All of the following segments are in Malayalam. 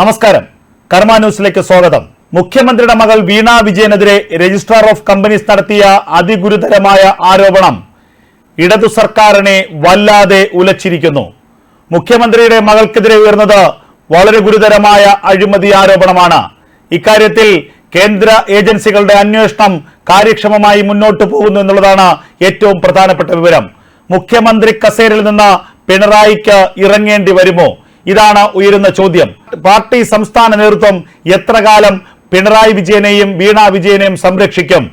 നമസ്കാരം. കർമ്മ ന്യൂസിലേക്ക് സ്വാഗതം. മുഖ്യമന്ത്രിയുടെ മകൾ വീണ വിജയനെതിരെ രജിസ്ട്രാർ ഓഫ് കമ്പനീസ് നടത്തിയ അതിഗുരുതരമായ ആരോപണം ഇടതു സർക്കാരിനെ വല്ലാതെ ഉലച്ചിരിക്കുന്നു. മുഖ്യമന്ത്രിയുടെ മകൾക്കെതിരെ ഉയർന്നത് വളരെ ഗുരുതരമായ അഴിമതി ആരോപണമാണ്. ഇക്കാര്യത്തിൽ കേന്ദ്ര ഏജൻസികളുടെ അന്വേഷണം കാര്യക്ഷമമായി മുന്നോട്ട് പോകുന്നു എന്നുള്ളതാണ് ഏറ്റവും പ്രധാനപ്പെട്ട വിവരം. മുഖ്യമന്ത്രി കസേരയിൽ നിന്ന് പിണറായിക്ക് ഇറങ്ങേണ്ടി വരുമോ? ഇതാണ് ഉയരുന്ന ചോദ്യം. പാർട്ടി സംസ്ഥാന നേതൃത്വം എത്ര കാലം പിണറായി വിജയനെയും വീണ വിജയനെയും സംരക്ഷിക്കും?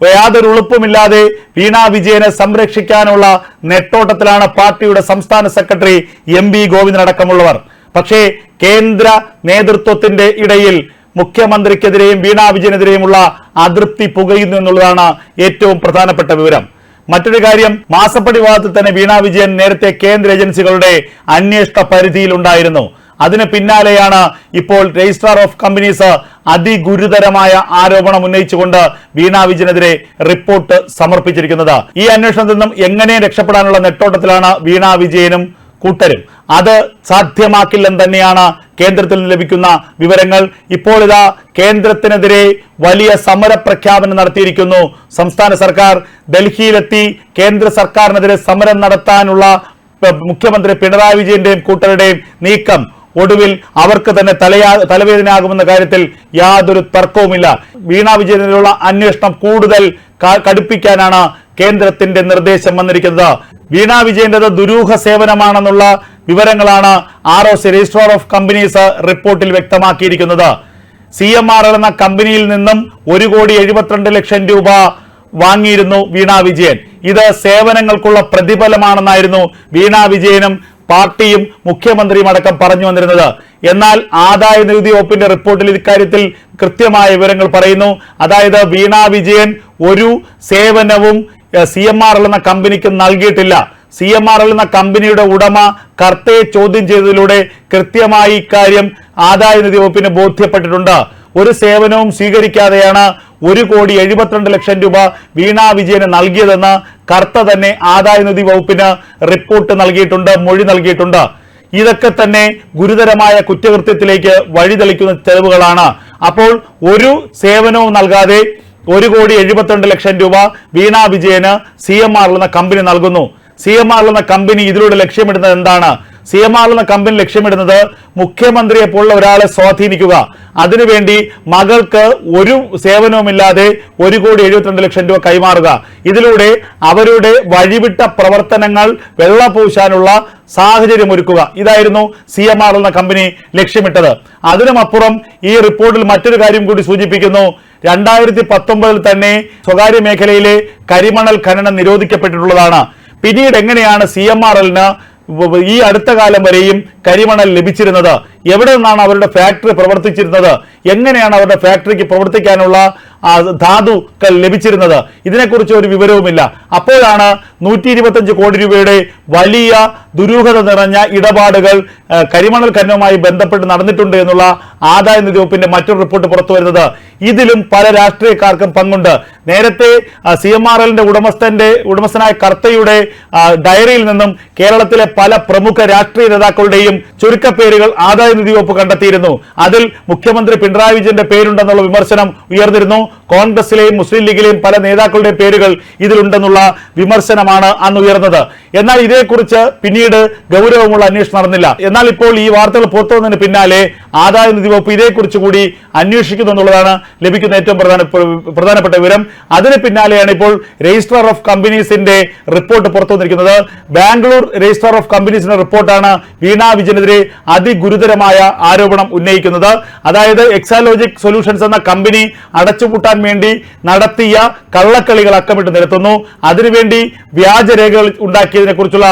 യാതൊരു ഉളുപ്പുമില്ലാതെ വീണ വിജയനെ സംരക്ഷിക്കാനുള്ള നെട്ടോട്ടത്തിലാണ് പാർട്ടിയുടെ സംസ്ഥാന സെക്രട്ടറി എം ബി ഗോവിന്ദനടക്കമുള്ളവർ പക്ഷേ കേന്ദ്ര നേതൃത്വത്തിന്റെ ഇടയിൽ മുഖ്യമന്ത്രിക്കെതിരെയും വീണ വിജയനെതിരെയുമുള്ള അതൃപ്തി പുകയുന്നു എന്നുള്ളതാണ് ഏറ്റവും പ്രധാനപ്പെട്ട വിവരം. മറ്റൊരു കാര്യം മാസപ്പടി വിവാദത്തിൽ തന്നെ വീണ വിജയൻ നേരത്തെ കേന്ദ്ര ഏജൻസികളുടെ അന്വേഷണ പരിധിയിലുണ്ടായിരുന്നു അതിന് പിന്നാലെയാണ് ഇപ്പോൾ രജിസ്ട്രാർ ഓഫ് കമ്പനീസ് അതിഗുരുതരമായ ആരോപണം ഉന്നയിച്ചുകൊണ്ട് വീണ വിജയനെതിരെ റിപ്പോർട്ട് സമർപ്പിച്ചിരിക്കുന്നത്. ഈ അന്വേഷണത്തിൽ നിന്നും എങ്ങനെ രക്ഷപ്പെടാനുള്ള നെട്ടോട്ടത്തിലാണ് വീണ വിജയനും കൂട്ടരും. അത് സാധ്യമാക്കില്ലെന്ന് തന്നെയാണ് കേന്ദ്രത്തിൽ നിന്ന് ലഭിക്കുന്ന വിവരങ്ങൾ ഇപ്പോൾ ഇതാ കേന്ദ്രത്തിനെതിരെ വലിയ സമര പ്രഖ്യാപനം നടത്തിയിരിക്കുന്നു. സംസ്ഥാന സർക്കാർ ഡൽഹിയിലെത്തി കേന്ദ്ര സർക്കാരിനെതിരെ സമരം നടത്താനുള്ള മുഖ്യമന്ത്രി പിണറായി വിജയന്റെയും കൂട്ടരുടെയും നീക്കം. ഒടുവിൽ അവർക്ക് തന്നെ തലയാ തലവേദനയാകുമെന്ന കാര്യത്തിൽ യാതൊരു തർക്കവുമില്ല. വീണ വിജയനെതിരെയുള്ള അന്വേഷണം കൂടുതൽ കടുപ്പിക്കാനാണ് കേന്ദ്രത്തിന്റെ നിർദ്ദേശം വന്നിരിക്കുന്നത്. വീണ വിജയന്റേത് ദുരൂഹ സേവനമാണെന്നുള്ള വിവരങ്ങളാണ് R O C registrar of companies റിപ്പോർട്ടിൽ വ്യക്തമാക്കിയിരിക്കുന്നത്. സി എം ആർ എന്ന കമ്പനിയിൽ നിന്നും ഒരു കോടി എഴുപത്തിരണ്ട് ലക്ഷം രൂപ വാങ്ങിയിരുന്നു വീണ വിജയൻ. ഇത് സേവനങ്ങൾക്കുള്ള പ്രതിഫലമാണെന്നായിരുന്നു വീണ വിജയനും പാർട്ടിയും മുഖ്യമന്ത്രിയും അടക്കം പറഞ്ഞു വന്നിരുന്നത്. എന്നാൽ ആദായ നികുതി വകുപ്പിന്റെ റിപ്പോർട്ടിൽ ഇക്കാര്യത്തിൽ കൃത്യമായ വിവരങ്ങൾ പറയുന്നു. അതായത് വീണ വിജയൻ ഒരു സേവനവും സി എം ആർ എൽ എന്ന കമ്പനിക്ക് നൽകിയിട്ടില്ല. സി എം ആർ എൽ എന്ന കമ്പനിയുടെ ഉടമ കർത്തയെ ചോദ്യം ചെയ്തതിലൂടെ കൃത്യമായി ഇക്കാര്യം ആദായ നികുതി വകുപ്പിന് ബോധ്യപ്പെട്ടിട്ടുണ്ട്. ഒരു സേവനവും സ്വീകരിക്കാതെയാണ് ഒരു കോടി എഴുപത്തിരണ്ട് ലക്ഷം രൂപ വീണ വിജയന് നൽകിയതെന്ന് കർത്ത തന്നെ ആദായ നികുതി വകുപ്പിന് റിപ്പോർട്ട് നൽകിയിട്ടുണ്ട് മൊഴി നൽകിയിട്ടുണ്ട്. ഇതൊക്കെ തന്നെ ഗുരുതരമായ കുറ്റകൃത്യത്തിലേക്ക് വഴിതെളിക്കുന്ന തെളിവുകളാണ്. അപ്പോൾ ഒരു സേവനവും നൽകാതെ ഒരു കോടി എഴുപത്തിരണ്ട് ലക്ഷം രൂപ വീണ വിജയന് സി എം ആർ എന്ന കമ്പനി നൽകുന്നു. സി എം ആർ എന്ന കമ്പനി ഇതിലൂടെ ലക്ഷ്യമിടുന്നത് എന്താണ്? സി എം ആർ എന്ന കമ്പനി ലക്ഷ്യമിടുന്നത് മുഖ്യമന്ത്രിയെ പോലുള്ള ഒരാളെ സ്വാധീനിക്കുക. അതിനുവേണ്ടി മകൾക്ക് ഒരു സേവനവുമില്ലാതെ ഒരു കോടി എഴുപത്തിരണ്ട് ലക്ഷം രൂപ കൈമാറുക. ഇതിലൂടെ അവരുടെ വഴിവിട്ട പ്രവർത്തനങ്ങൾ വെള്ളപൂശാനുള്ള സാഹചര്യം ഒരുക്കുക. ഇതായിരുന്നു സി എം ആർ എന്ന കമ്പനി ലക്ഷ്യമിട്ടത്. അതിനുമപ്പുറം ഈ റിപ്പോർട്ടിൽ മറ്റൊരു കാര്യം കൂടി സൂചിപ്പിക്കുന്നു. രണ്ടായിരത്തി പത്തൊമ്പതിൽ തന്നെ സ്വകാര്യ മേഖലയിലെ കരിമണൽ ഖനനം നിരോധിക്കപ്പെട്ടിട്ടുള്ളതാണ്. പിന്നീട് എങ്ങനെയാണ് സി എം ആർ എല്ലിന് ഈ അടുത്ത കാലം വരെയും കരിമണൽ ലഭിച്ചിരുന്നത്? എവിടെ നിന്നാണ് അവരുടെ ഫാക്ടറി പ്രവർത്തിച്ചിരുന്നത്? എങ്ങനെയാണ് അവരുടെ ഫാക്ടറിക്ക് പ്രവർത്തിക്കാനുള്ള ധാതുക്കൾ ലഭിച്ചിരുന്നത്? ഇതിനെക്കുറിച്ച് ഒരു വിവരവുമില്ല. അപ്പോഴാണ് നൂറ്റി ഇരുപത്തഞ്ച് കോടി രൂപയുടെ വലിയ ദുരൂഹത നിറഞ്ഞ ഇടപാടുകൾ കരിമണൽ ഖനനവുമായി ബന്ധപ്പെട്ട് നടന്നിട്ടുണ്ട് എന്നുള്ള ആദായ നികുതി വകുപ്പിന്റെ മറ്റൊരു റിപ്പോർട്ട് പുറത്തു വരുന്നത് ഇതിലും പല രാഷ്ട്രീയക്കാർക്കും പങ്കുണ്ട്. നേരത്തെ സി എം ആർ എല്ലിന്റെ ഉടമസ്ഥന്റെ ഉടമസ്ഥനായ കർത്തയുടെ ഡയറിയിൽ നിന്നും കേരളത്തിലെ പല പ്രമുഖ രാഷ്ട്രീയ നേതാക്കളുടെയും ചുരുക്കപ്പേരുകൾ ആദായ നികുതി വകുപ്പ് കണ്ടെത്തിയിരുന്നു. അതിൽ മുഖ്യമന്ത്രി പിണറായി വിജയന്റെ പേരുണ്ടെന്നുള്ള വിമർശനം ഉയർന്നിരുന്നു. കോൺഗ്രസിലെയും മുസ്ലിം ലീഗിലെയും പല നേതാക്കളുടെയും പേരുകൾ ഇതിലുണ്ടെന്നുള്ള വിമർശനമാണ് അന്ന് ഉയർന്നത്. എന്നാൽ ഇതേക്കുറിച്ച് പിന്നീട് ഗൗരവമുള്ള അന്വേഷണം നടന്നില്ല. എന്നാൽ ഇപ്പോൾ ഈ വാർത്തകൾ പുറത്തു വന്നതിന് പിന്നാലെ ആദായ വകുപ്പ് ഇതേക്കുറിച്ച് കൂടി അന്വേഷിക്കുന്നു എന്നുള്ളതാണ് ലഭിക്കുന്ന ഏറ്റവും പ്രധാന പ്രധാനപ്പെട്ട വിവരം. അതിന് പിന്നാലെയാണ് ഇപ്പോൾ രജിസ്ട്രാർ ഓഫ് കമ്പനീസിന്റെ റിപ്പോർട്ട് പുറത്തു വന്നിരിക്കുന്നത് ബാംഗ്ലൂർ രജിസ്ട്രാർ ഓഫ് കമ്പനീസിന്റെ റിപ്പോർട്ടാണ് വീണ വിജയനെതിരെ അതിഗുരുതരമായ ആരോപണം ഉന്നയിക്കുന്നത്. അതായത് എക്സാലോജിക് സൊല്യൂഷൻസ് എന്ന കമ്പനി അടച്ചുപൂട്ടാൻ വേണ്ടി നടത്തിയ കള്ളക്കളികൾ അക്കമിട്ട് നിരത്തുന്നു. അതിനുവേണ്ടി വ്യാജരേഖകൾ ഉണ്ടാക്കിയതിനെ കുറിച്ചുള്ള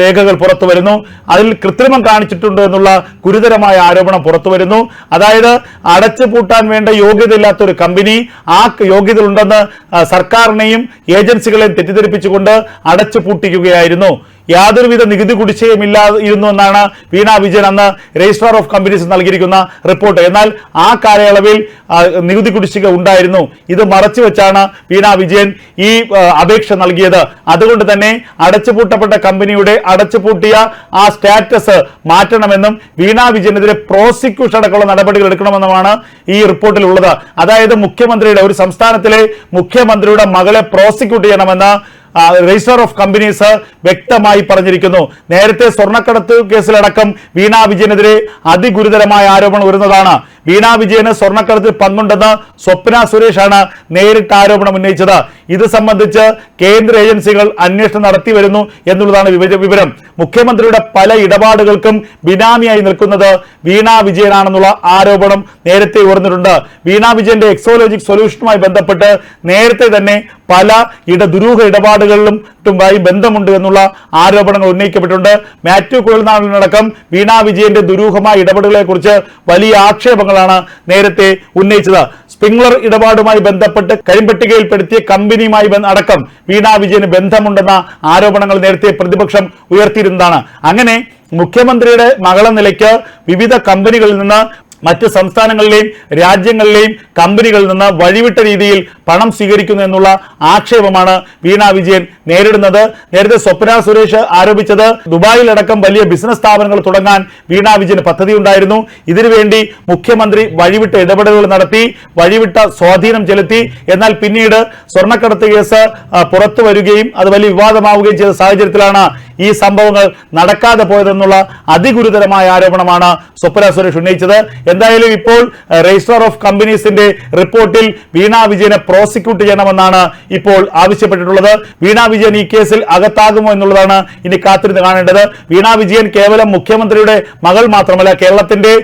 രേഖകൾ പുറത്തു വരുന്നു അതിൽ കൃത്രിമം കാണിച്ചിട്ടുണ്ട് എന്നുള്ള ഗുരുതരമായ ആരോപണം പുറത്തു വരുന്നു അതായത് അടച്ചുപൂട്ടാൻ വേണ്ട യോഗ്യതയില്ലാത്ത ഒരു കമ്പനി ആ യോഗ്യത ഉണ്ടെന്ന് സർക്കാരിനെയും ഏജൻസികളെയും തെറ്റിദ്ധരിപ്പിച്ചുകൊണ്ട് അടച്ചു പൂട്ടിക്കുകയായിരുന്നു യാതൊരുവിധ നികുതി കുടിശ്ശയും ഇല്ലാതിരുന്നു എന്നാണ് വീണ വിജയൻ അന്ന് രജിസ്ട്രാർ ഓഫ് കമ്പനീസ് നൽകിയിരിക്കുന്ന റിപ്പോർട്ട്. എന്നാൽ ആ കാലയളവിൽ നികുതി കുടിശ്ശിക ഉണ്ടായിരുന്നു. ഇത് മറച്ചു വെച്ചാണ് വീണ വിജയൻ ഈ അപേക്ഷ നൽകിയത്. അതുകൊണ്ട് തന്നെ അടച്ചുപൂട്ടപ്പെട്ട കമ്പനിയുടെ അടച്ചുപൂട്ടിയ ആ സ്റ്റാറ്റസ് മാറ്റണമെന്നും വീണ വിജയനെതിരെ പ്രോസിക്യൂഷൻ അടക്കമുള്ള നടപടികൾ എടുക്കണമെന്നുമാണ് ഈ റിപ്പോർട്ടിൽ ഉള്ളത്. അതായത് മുഖ്യമന്ത്രിയുടെ ഒരു സംസ്ഥാനത്തിലെ മുഖ്യമന്ത്രിയുടെ മകളെ പ്രോസിക്യൂട്ട് ചെയ്യണമെന്ന് രജിസ്റ്റർ ഓഫ് കമ്പനീസ് വ്യക്തമായി പറഞ്ഞിരിക്കുന്നു. നേരത്തെ സ്വർണക്കടത്ത് കേസിലടക്കം വീണ വിജയനെതിരെ അതിഗുരുതരമായ ആരോപണം ഉയർന്നതാണ്. വീണ വിജയന് സ്വർണക്കടത്തിൽ പങ്കുണ്ടെന്ന് സ്വപ്ന സുരേഷാണ് നേരിട്ട് ആരോപണം ഉന്നയിച്ചത്. ഇത് സംബന്ധിച്ച് കേന്ദ്ര ഏജൻസികൾ അന്വേഷണം നടത്തി വരുന്നു എന്നുള്ളതാണ് വിവര- മുഖ്യമന്ത്രിയുടെ പല ഇടപാടുകൾക്കും ബിനാമിയായി നിൽക്കുന്നത് വീണ വിജയനാണെന്നുള്ള ആരോപണം നേരത്തെ ഉയർന്നിട്ടുണ്ട്. വീണ വിജയന്റെ എക്സോളജിക് സൊല്യൂഷനുമായി ബന്ധപ്പെട്ട് നേരത്തെ തന്നെ പല ഇട ദുരൂഹ ഇടപാടുകളിലും ബന്ധമുണ്ട് എന്നുള്ള ആരോപണങ്ങൾ ഉന്നയിക്കപ്പെട്ടിട്ടുണ്ട്. മാത്യു കുഴൽനാടിനടക്കം വീണ വിജയന്റെ ദുരൂഹമായ ഇടപെടലുകളെ കുറിച്ച് വലിയ ആക്ഷേപങ്ങളാണ് നേരത്തെ ഉന്നയിച്ചത്. സ്പ്രിംഗ്ലർ ഇടപാടുമായി ബന്ധപ്പെട്ട് കരിമ്പട്ടികയിൽപ്പെടുത്തിയ കമ്പനിയുമായി അടക്കം വീണ വിജയന് ബന്ധമുണ്ടെന്ന ആരോപണങ്ങൾ നേരത്തെ പ്രതിപക്ഷം ഉയർത്തിയിരുന്നതാണ്. അങ്ങനെ മുഖ്യമന്ത്രിയുടെ മകളെന്ന നിലയ്ക്ക് വിവിധ കമ്പനികളിൽ നിന്ന് മറ്റ് സംസ്ഥാനങ്ങളിലെയും രാജ്യങ്ങളിലെയും കമ്പനികളിൽ നിന്ന് വഴിവിട്ട രീതിയിൽ പണം സ്വീകരിക്കുന്നു എന്നുള്ള ആക്ഷേപമാണ് വീണ വിജയൻ നേരിടുന്നത്. നേരത്തെ സ്വപ്ന സുരേഷ് ആരോപിച്ചത് ദുബായിലടക്കം വലിയ ബിസിനസ് സ്ഥാപനങ്ങൾ തുടങ്ങാൻ വീണ വിജയന് പദ്ധതി ഉണ്ടായിരുന്നു. ഇതിനുവേണ്ടി മുഖ്യമന്ത്രി വഴിവിട്ട ഇടപെടലുകൾ നടത്തി വഴിവിട്ട സ്വാധീനം ചെലുത്തി. എന്നാൽ പിന്നീട് സ്വർണക്കടത്ത് കേസ് പുറത്തു വരികയും അത് വലിയ വിവാദമാവുകയും ചെയ്ത സാഹചര്യത്തിലാണ് ഈ സംഭവങ്ങൾ നടക്കാതെ പോയതെന്നുള്ള അതിഗുരുതരമായ ആരോപണമാണ് സ്വപ്ന സുരേഷ് ഉന്നയിച്ചത്. എന്തായാലും ഇപ്പോൾ രജിസ്ട്രാർ ഓഫ് കമ്പനീസിന്റെ റിപ്പോർട്ടിൽ വീണ വിജയനെ പ്രോസിക്യൂട്ട് ചെയ്യണമെന്നാണ് ഇപ്പോൾ ആവശ്യപ്പെട്ടിട്ടുള്ളത്. വീണ വിജയൻ ഈ കേസിൽ അകത്താകുമോ എന്നുള്ളതാണ് ഇനി കാത്തിരുന്ന് കാണേണ്ടത്. വീണ വിജയൻ കേവലം മുഖ്യമന്ത്രിയുടെ മകൾ മാത്രമല്ല കേരളത്തിന്റെ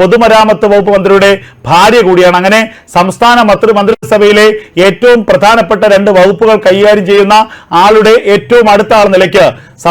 പൊതുമരാമത്ത് വകുപ്പ് മന്ത്രിയുടെ ഭാര്യ കൂടിയാണ്. അങ്ങനെ സംസ്ഥാന മന്ത്രി മന്ത്രിസഭയിലെ ഏറ്റവും പ്രധാനപ്പെട്ട രണ്ട് വകുപ്പുകൾ കൈകാര്യം ചെയ്യുന്ന ആളുടെ ഏറ്റവും അടുത്ത ആൾ നിലയ്ക്ക്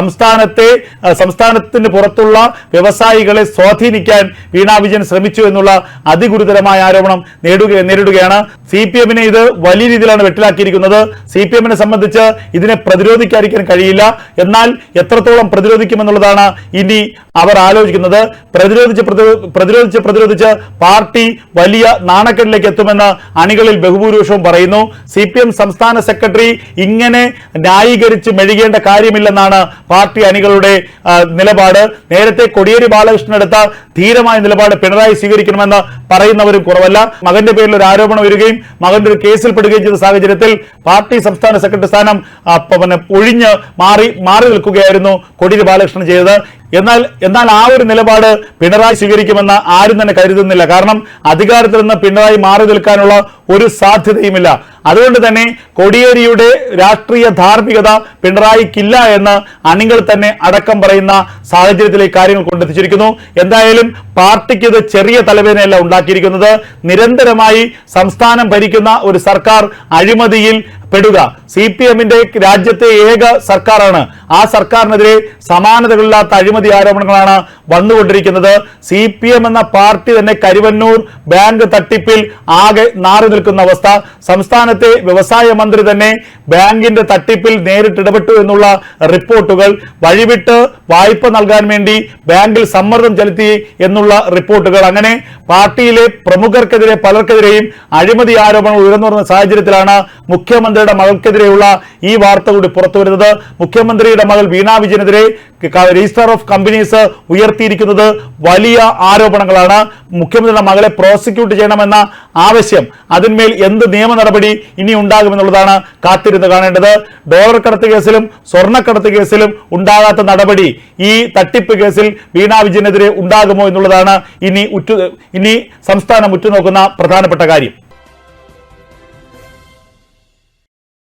സംസ്ഥാനത്തെ സംസ്ഥാനത്തിന് പുറത്തുള്ള വ്യവസായികളെ സ്വാധീനിക്കാൻ വീണ വിജയൻ ശ്രമിച്ചു എന്നുള്ള അതിഗുരുതരമായ ആരോപണം നേടുക നേരിടുകയാണ്. സി പി എമ്മിനെ ഇത് വലിയ രീതിയിലാണ് വെട്ടിലാക്കിയിരിക്കുന്നത്. സി പി എമ്മിനെ സംബന്ധിച്ച് ഇതിനെ പ്രതിരോധിക്കാതിരിക്കാൻ കഴിയില്ല. എന്നാൽ എത്രത്തോളം പ്രതിരോധിക്കുമെന്നുള്ളതാണ് ഇനി അവർ ആലോചിക്കുന്നത്. പ്രതിരോധിച്ച് പ്രതി- പ്രതിരോധിച്ച് പ്രതിരോധിച്ച് പാർട്ടി വലിയ നാണക്കെട്ടിലേക്ക് എത്തുമെന്ന് അണികളിൽ ബഹുഭൂരിപക്ഷവും പറയുന്നു. സി സംസ്ഥാന സെക്രട്ടറി ഇങ്ങനെ ന്യായീകരിച്ച് മെഴുകേണ്ട കാര്യമില്ലെന്നാണ് പാർട്ടി അണികളുടെ ആ, നിലപാട്. നേരത്തെ കൊടിയേരി ബാലകൃഷ്ണൻ എടുത്ത ധീരമായ നിലപാട് പിണറായി സ്വീകരിക്കണമെന്ന് പറയുന്നവരും കുറവല്ല. മകന്റെ പേരിൽ ഒരു ആരോപണം വരികയും മകന്റെ ഒരു കേസിൽ പെടുകയും ചെയ്ത സാഹചര്യത്തിൽ പാർട്ടി സംസ്ഥാന സെക്രട്ടറി സ്ഥാനം പിന്നെ ഒഴിഞ്ഞ് മാറി മാറി നിൽക്കുകയായിരുന്നു കൊടിയേരി ബാലകൃഷ്ണൻ ചെയ്തത്. എന്നാൽ എന്നാൽ ആ ഒരു നിലപാട് പിണറായി സ്വീകരിക്കുമെന്ന് ആരും തന്നെ കരുതുന്നില്ല. കാരണം അധികാരത്തിൽ നിന്ന് പിണറായി മാറി നിൽക്കാനുള്ള ഒരു സാധ്യതയുമില്ല. അതുകൊണ്ട് തന്നെ കോടിയേരിയുടെ രാഷ്ട്രീയ ധാർമ്മികത പിണറായിക്കില്ല എന്ന് അണികൾ തന്നെ അടക്കം പറയുന്ന സാഹചര്യത്തിലേക്ക് കാര്യങ്ങൾ കൊണ്ടെത്തിച്ചിരിക്കുന്നു. എന്തായാലും പാർട്ടിക്ക് ഇത് ചെറിയ തലവേദനയല്ല ഉണ്ടാക്കിയിരിക്കുന്നത്. നിരന്തരമായി സംസ്ഥാനം ഭരിക്കുന്ന ഒരു സർക്കാർ അഴിമതിയിൽ പെടുക. സി പി എമ്മിന്റെ രാജ്യത്തെ ഏക സർക്കാരാണ്. ആ സർക്കാരിനെതിരെ സമാനതകളില്ലാത്ത അഴിമതി ആരോപണങ്ങളാണ് വന്നുകൊണ്ടിരിക്കുന്നത്. സി പി എം എന്ന പാർട്ടി തന്നെ കരുവന്നൂർ ബാങ്ക് തട്ടിപ്പിൽ ആകെ നാറി നിൽക്കുന്ന അവസ്ഥ. സംസ്ഥാനത്തെ വ്യവസായ മന്ത്രി തന്നെ ബാങ്കിന്റെ തട്ടിപ്പിൽ നേരിട്ടിടപെട്ടു എന്നുള്ള റിപ്പോർട്ടുകൾ. വഴിവിട്ട് വായ്പ നൽകാൻ വേണ്ടി ബാങ്കിൽ സമ്മർദ്ദം ചെലുത്തി എന്നുള്ള റിപ്പോർട്ടുകൾ. അങ്ങനെ പാർട്ടിയിലെ പ്രമുഖർക്കെതിരെ പലർക്കെതിരെയും അഴിമതി ആരോപണങ്ങൾ ഉയർന്നു വരുന്ന സാഹചര്യത്തിലാണ് മുഖ്യമന്ത്രിയുടെ മകൾക്കെതിരെയുള്ള ഈ വാർത്ത കൂടി പുറത്തു വരുന്നത്. മുഖ്യമന്ത്രിയുടെ മകൾ വീണ വിജയനെതിരെ രജിസ്റ്റർ ഓഫ് കമ്പനീസ് ഉയർത്തിയിരിക്കുന്നത് വലിയ ആരോപണങ്ങളാണ്. മുഖ്യമന്ത്രിയുടെ മകളെ പ്രോസിക്യൂട്ട് ചെയ്യണമെന്ന ആവശ്യം അതിന്മേൽ എന്ത് നിയമ നടപടി ഇനി ഉണ്ടാകുമെന്നുള്ളതാണ് കാത്തിരുന്ന് കാണേണ്ടത്. ഡോളർ കടത്ത് കേസിലും സ്വർണക്കടത്ത് കേസിലും ഉണ്ടാകാത്ത നടപടി ഈ തട്ടിപ്പ് കേസിൽ വീണ വിജയനെതിരെ ഉണ്ടാകുമോ എന്നുള്ളതാണ് ഇനി ഉറ്റു ഇനി സംസ്ഥാനം ഉറ്റുനോക്കുന്ന പ്രധാനപ്പെട്ട കാര്യം.